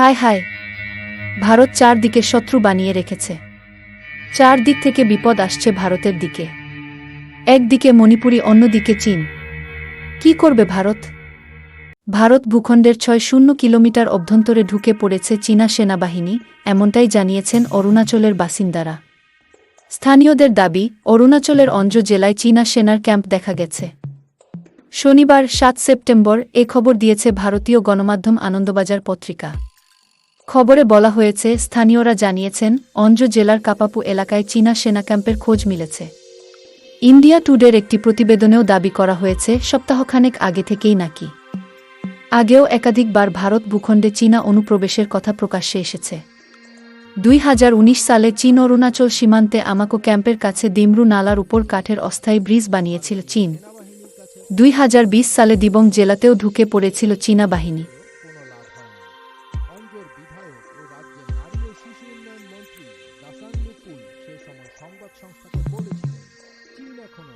হায় হায়। ভারত চারদিকে শত্রু বানিয়ে রেখেছে। চারদিক থেকে বিপদ আসছে ভারতের দিকে। একদিকে মণিপুরি, অন্যদিকে চীন। কি করবে ভারত? ভারত ভূখণ্ডের ছয় শূন্য কিলোমিটার অভ্যন্তরে ঢুকে পড়েছে চীনা সেনাবাহিনী, এমনটাই জানিয়েছেন অরুণাচলের বাসিন্দারা। স্থানীয়দের দাবি, অরুণাচলের অঞ্জ জেলায় চীনা সেনার ক্যাম্প দেখা গেছে। শনিবার সাত সেপ্টেম্বর এ খবর দিয়েছে ভারতীয় গণমাধ্যম আনন্দবাজার পত্রিকা। খবরে বলা হয়েছে, স্থানীয়রা জানিয়েছেন, অঞ্জ জেলার কাপাপু এলাকায় চীনা সেনা ক্যাম্পের খোঁজ মিলেছে। ইন্ডিয়া টুডের একটি প্রতিবেদনেও দাবি করা হয়েছে, সপ্তাহখানেক আগে থেকেই নাকি। আগেও একাধিকবার ভারত ভূখণ্ডে চীনা অনুপ্রবেশের কথা প্রকাশ্যে এসেছে। দুই হাজার উনিশ সালে চীন অরুণাচল সীমান্তে আমাকো ক্যাম্পের কাছে দিমরু নালার উপর কাঠের অস্থায়ী ব্রিজ বানিয়েছিল চীন। দুই হাজার বিশ সালে দিবং জেলাতেও ঢুকে পড়েছিল চীনা বাহিনী। আহ্বায়ক ও রাজ্যের নারী ও শিশু উন্নয়ন মন্ত্রী দাসান নুপুল সে সময় সংবাদ সংস্থাকে বলেছিলেন, চীন এখনও